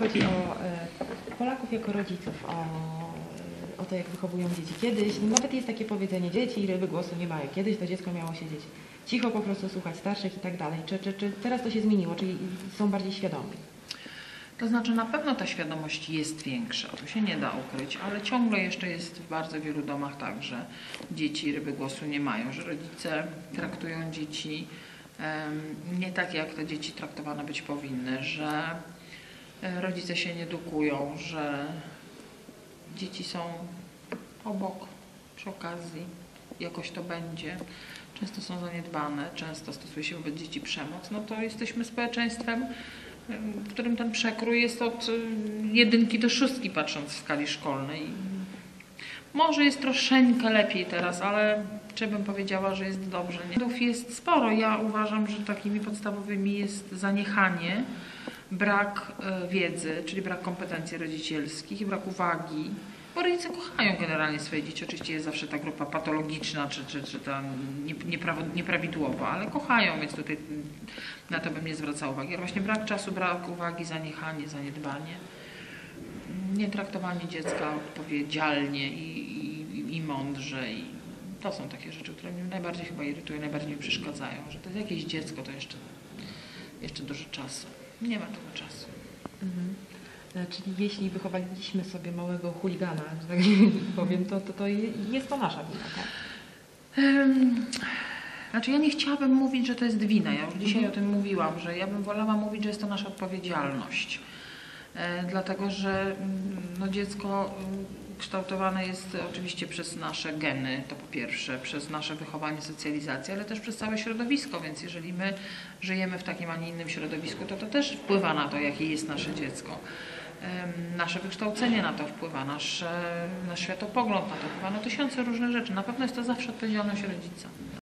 Chodzi o e, Polaków jako rodziców, o, o to, jak wychowują dzieci. Kiedyś, nawet jest takie powiedzenie, dzieci ryby głosu nie mają. Kiedyś to dziecko miało siedzieć cicho, po prostu słuchać starszych i tak dalej. Czy, czy, czy teraz to się zmieniło, czyli są bardziej świadomi? To znaczy na pewno ta świadomość jest większa, to się nie da ukryć, ale ciągle jeszcze jest w bardzo wielu domach tak, że dzieci ryby głosu nie mają, że rodzice traktują dzieci em, nie tak, jak te dzieci traktowane być powinny, że rodzice się nie edukują, że dzieci są obok, przy okazji, jakoś to będzie. Często są zaniedbane, często stosuje się wobec dzieci przemoc, no to jesteśmy społeczeństwem, w którym ten przekrój jest od y, jedynki do szóstki, patrząc w skali szkolnej. Może jest troszeczkę lepiej teraz, ale czy bym powiedziała, że jest dobrze? Nie. Jest sporo. Ja uważam, że takimi podstawowymi jest zaniechanie, brak y, wiedzy, czyli brak kompetencji rodzicielskich, brak uwagi. Bo rodzice kochają generalnie swoje dzieci. Oczywiście jest zawsze ta grupa patologiczna, czy, czy, czy ta nieprawidłowa, ale kochają, więc tutaj na to bym nie zwracała uwagi. Ale właśnie brak czasu, brak uwagi, zaniechanie, zaniedbanie, nie traktowanie dziecka odpowiedzialnie i, i, i mądrze. I to są takie rzeczy, które mnie najbardziej chyba irytują, najbardziej mi przeszkadzają, że to jest jakieś dziecko, to jeszcze, jeszcze dużo czasu. Nie ma tego czasu. Mhm. E, Czyli jeśli wychowaliśmy sobie małego chuligana, że tak powiem, to, to, to je- jest to nasza wina, tak? Em, Znaczy ja nie chciałabym mówić, że to jest wina. Ja już dzisiaj Mhm. o tym mówiłam, że ja bym wolała mówić, że jest to nasza odpowiedzialność. E, Dlatego, że mm, no, dziecko mm, kształtowane jest oczywiście przez nasze geny, to po pierwsze, przez nasze wychowanie, socjalizację, ale też przez całe środowisko, więc jeżeli my żyjemy w takim, a nie innym środowisku, to to też wpływa na to, jakie jest nasze dziecko. Nasze wykształcenie na to wpływa, nasz, nasz światopogląd na to wpływa, no tysiące różnych rzeczy. Na pewno jest to zawsze odpowiedzialność rodzica.